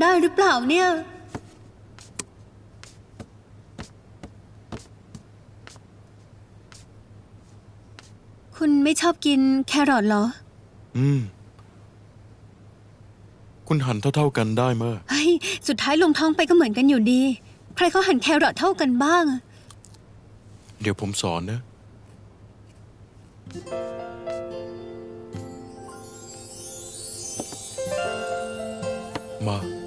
ได้หรือเปล่าเนี่ย คุณไม่ชอบกินแครอทเหรอ อืม คุณหั่นเท่าๆกันได้เมอเฮ้ย สุดท้ายลงท้องไปก็เหมือนกันอยู่ดี ใครเขาหั่นแครอทเท่ากันบ้างอะเดี๋ยวผมสอนนะ มา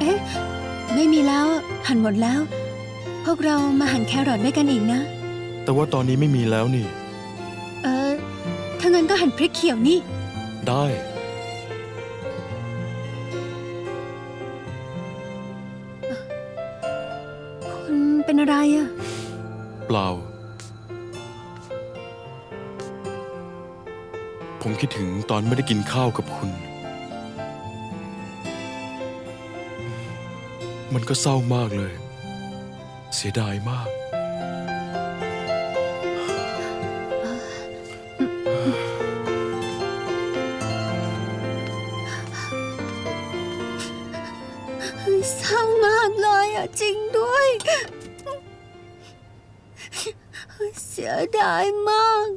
เอ๊ะ ไม่มีแล้ว หั่นหมดแล้ว พวกเรามาหั่นแครอทด้วยกันอีกนะ แต่ว่าตอนนี้ไม่มีแล้วนี่ เออ ถ้างั้นก็หั่นพริกเขียวนี่ ได้ คุณเป็นอะไรอะเปล่า ผมคิดถึงตอนไม่ได้กินข้าวกับคุณ มันก็เศร้ามากเลย เสียดายมาก เศร้ามากเลยอะจริงด้วย เสียดายมาก